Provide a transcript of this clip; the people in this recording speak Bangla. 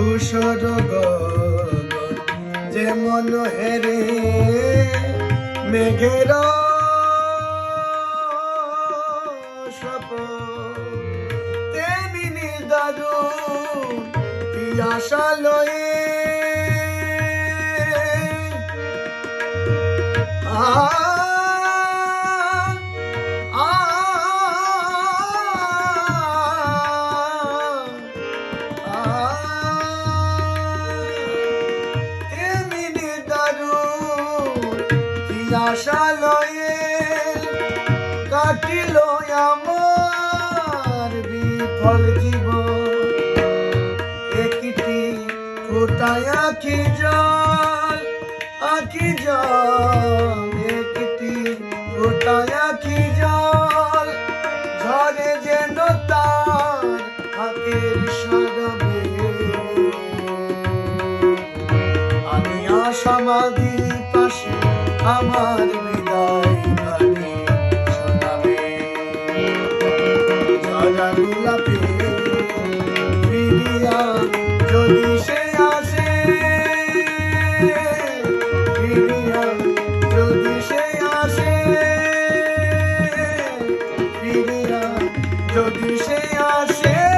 ধূসর গগন যেমন হেরে মেঘের তেমিনি দারুণ পিয়াসা লয়ে আ তেমিনি পিয়াসা লয়ে কাটিল আমার বিফল জীবন। একটি ফোটায় আখি জল আখি জল। একটি ফোটায় আখি জল, ঝরে যেন তার হাতের সারাবে আমি আশাবাদী পাশে আমার বিদায় গানে শোনাবে। ঝরা গোলাপে ফিরিয়া যদি যদি সে আসে।